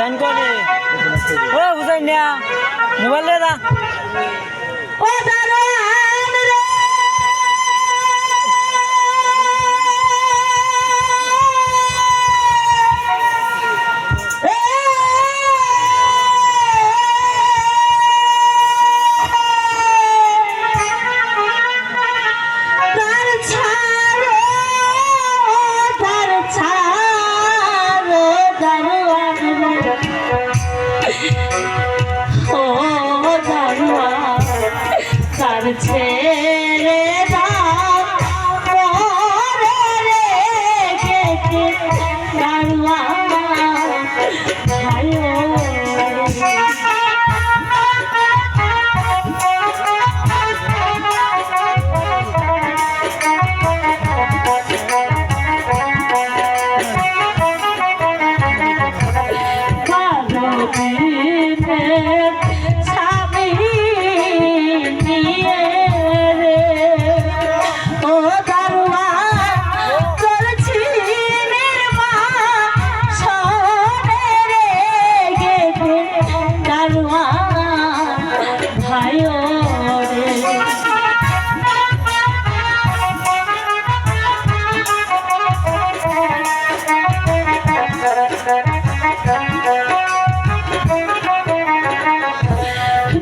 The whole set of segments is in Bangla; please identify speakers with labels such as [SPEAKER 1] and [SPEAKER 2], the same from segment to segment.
[SPEAKER 1] চেন করে ও হুসাইন নেয়া মোবাইল দে দা
[SPEAKER 2] ও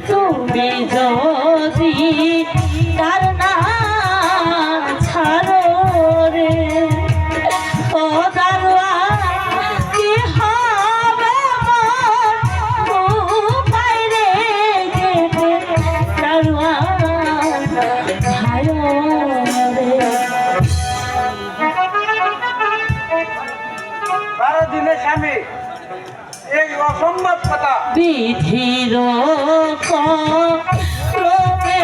[SPEAKER 2] তুমি যদি
[SPEAKER 3] অসম্ভব কথা।
[SPEAKER 2] বিধির লোকে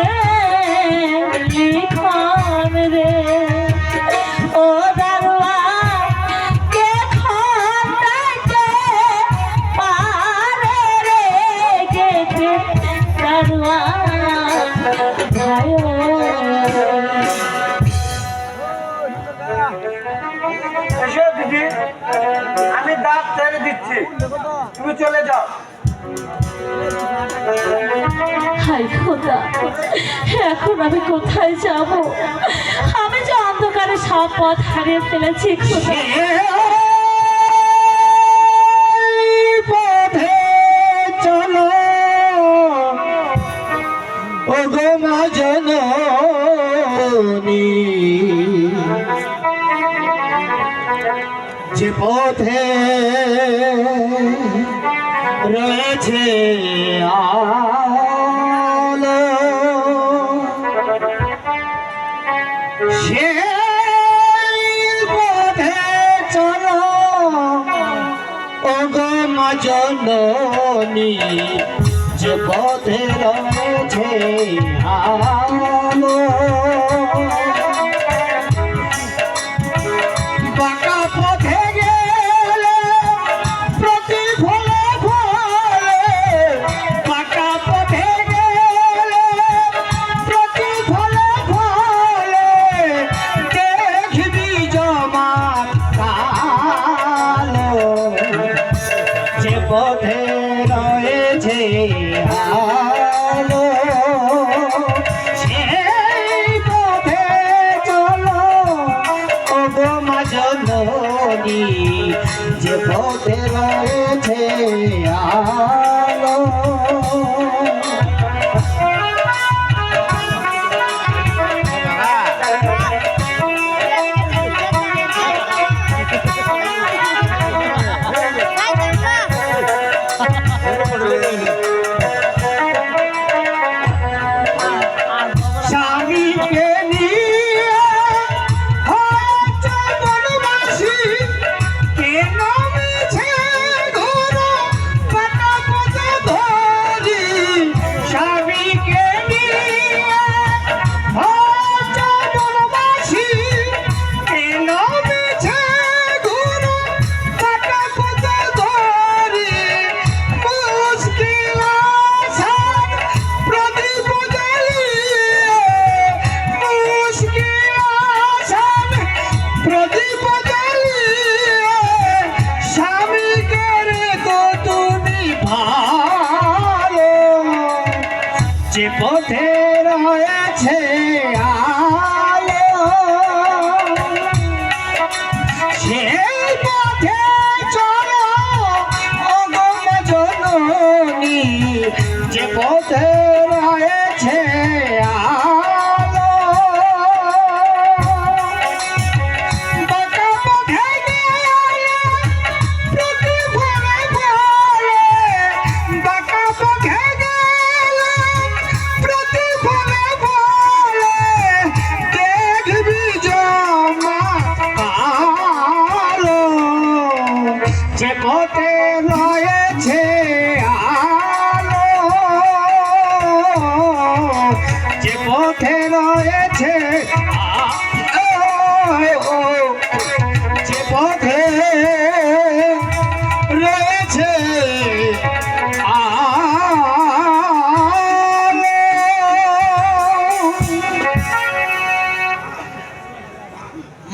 [SPEAKER 3] দিচ্ছি। তুমি চলে যাও।
[SPEAKER 2] হাই খোদা এখন আমি কোথায় যাব? আমি যে অন্ধকারে সব পথ হারিয়ে ফেলেছি খোদা।
[SPEAKER 3] যে পথে রয়েছে আলো সে পথে চলো। ওগো মজনী যে পথে রয়েছে আলো। ઓ તેરા যে পথে রয়েছে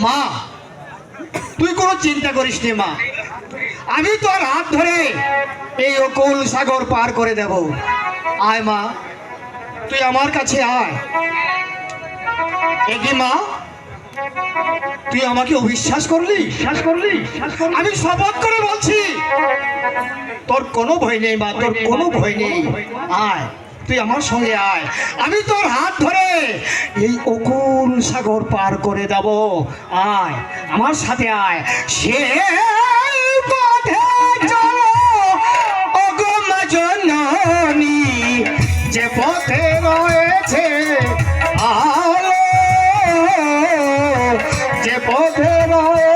[SPEAKER 3] মা তুই কোনো চিন্তা করিস নে মা। আমি তোর হাত ধরে এই অকুল সাগর পার করে দেব। আয় মা তুই আমার কাছে আয়। এগি মা তুই আমাকে অবিশ্বাস করলি? বিশ্বাস করলি আমি শপথ করে বলছি তোর কোনো ভয় নেই মা তোর কোনো ভয় নেই। আয় তুই আমার সঙ্গে আয়। আমি তোর হাত ধরে এই অকুল সাগর পার করে দেব আয়, আমার সাথে আয়। সে অগমা যে পথে রয়েছে আলো, যে পথে রয়েছে